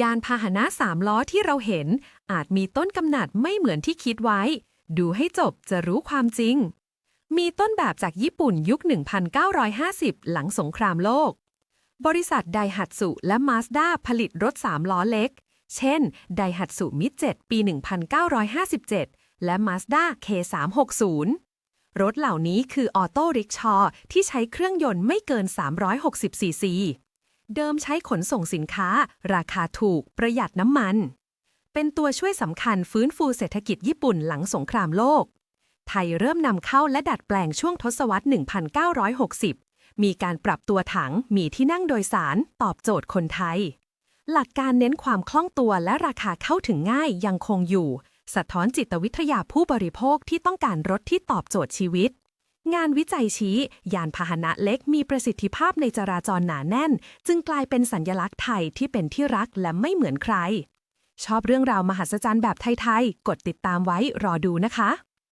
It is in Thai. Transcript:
ยานพาหนะสามล้อที่เราเห็น อาจมีต้นกำเนิดไม่เหมือนที่คิดไว้ ดูให้จบจะรู้ความจริง มีต้นแบบจากญี่ปุ่นยุค 1950 หลังสงครามโลก บริษัทไดฮัตสุและมาสด้าผลิตรถ3ล้อเล็ก เช่น ไดฮัตสุมิด7ปี 1957 และ Mazda K360 รถเหล่านี้คือออโต้ริกชอที่ใช้เครื่องยนต์ไม่เกิน 360ซีซี เดิมใช้ขนส่งสินค้า ราคาถูก ประหยัดน้ำมัน เป็นตัวช่วยสำคัญฟื้นฟูเศรษฐกิจญี่ปุ่นหลังสงครามโลก ไทยเริ่มนำเข้าและดัดแปลงช่วงทศวรรษ 1960 มีการปรับตัวถังมีที่นั่งโดยสาร ตอบโจทย์คนไทย หลักการเน้นความคล่องตัวและราคาเข้าถึงง่ายยังคงอยู่ สะท้อนจิตวิทยาผู้บริโภคที่ต้องการรถที่ตอบโจทย์ชีวิต งานวิจัยชี้ ยานพาหนะเล็กมีประสิทธิภาพในจราจรหนาแน่น จึงกลายเป็นสัญลักษณ์ไทยที่เป็นที่รักและไม่เหมือนใคร ชอบเรื่องราวมหัศจรรย์แบบไทย ๆ กดติดตามไว้รอดูนะคะ